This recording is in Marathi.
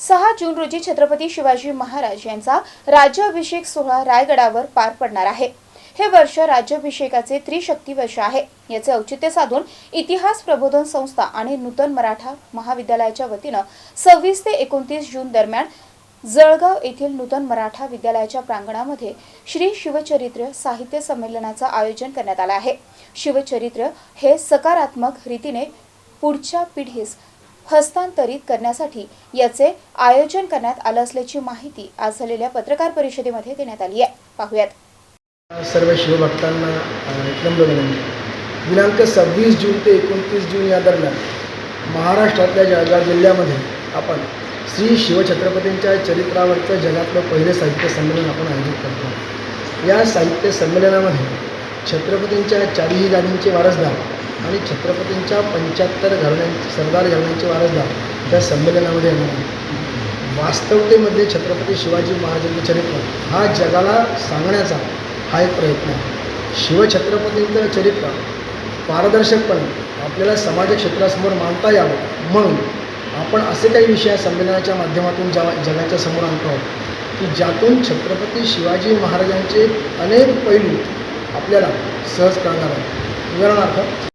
सहा जून रोजी छत्रपती शिवाजी महाराज यांचा राज्याभिषेक सोहळा रायगडावर पार पडणार आहे. हे वर्ष राज्याभिषेकाचे त्रिशक्ती वर्ष आहे. याचे औचित्य साधून इतिहास प्रबोधन संस्था आणि नूतन मराठा महाविद्यालयाच्या वतीनं सव्वीस ते एकोणतीस जून दरम्यान जळगाव येथील नूतन मराठा विद्यालयाच्या प्रांगणामध्ये श्री शिवचरित्र साहित्य संमेलनाचं आयोजन करण्यात आलं आहे. शिवचरित्र हे सकारात्मक रीतीने पुढच्या पिढीस हस्तांतरित करण्यासाठी याचे आयोजन करण्यात आलं असल्याची माहिती आज झालेल्या पत्रकार परिषदेमध्ये देण्यात आली आहे. पाहूयात. सर्व शिवभक्तांना दिनांक सव्वीस जून ते एकोणतीस जून या दरम्यान महाराष्ट्रातल्या जळगाव जिल्ह्यामध्ये आपण श्री शिवछत्रपतींच्या चरित्रावरचं जगातलं पहिलं साहित्य संमेलन आपण आयोजित करतो. या साहित्य संमेलनामध्ये छत्रपतींच्या चारही गादींचे वारसदार आणि छत्रपतींच्या पंच्याहत्तर घराण्यांचे सरदार घराण्यांचे वारसदार त्या संमेलनामध्ये येणार आहेत. वास्तवतेमध्ये छत्रपती शिवाजी महाराजांचं चरित्र हा जगाला सांगण्याचा हा एक प्रयत्न आहे. शिवछत्रपतींचं चरित्र पारदर्शकपणे आपल्याला समाज क्षेत्रासमोर मांडता यावं म्हणून आपण असे काही विषय संमेलनाच्या माध्यमातून जा जगाच्या समोर आणतो आहोत की ज्यातून छत्रपती शिवाजी महाराजांचे अनेक पैलू आपल्याला सहज कळणार आहे. उदाहरणार्थ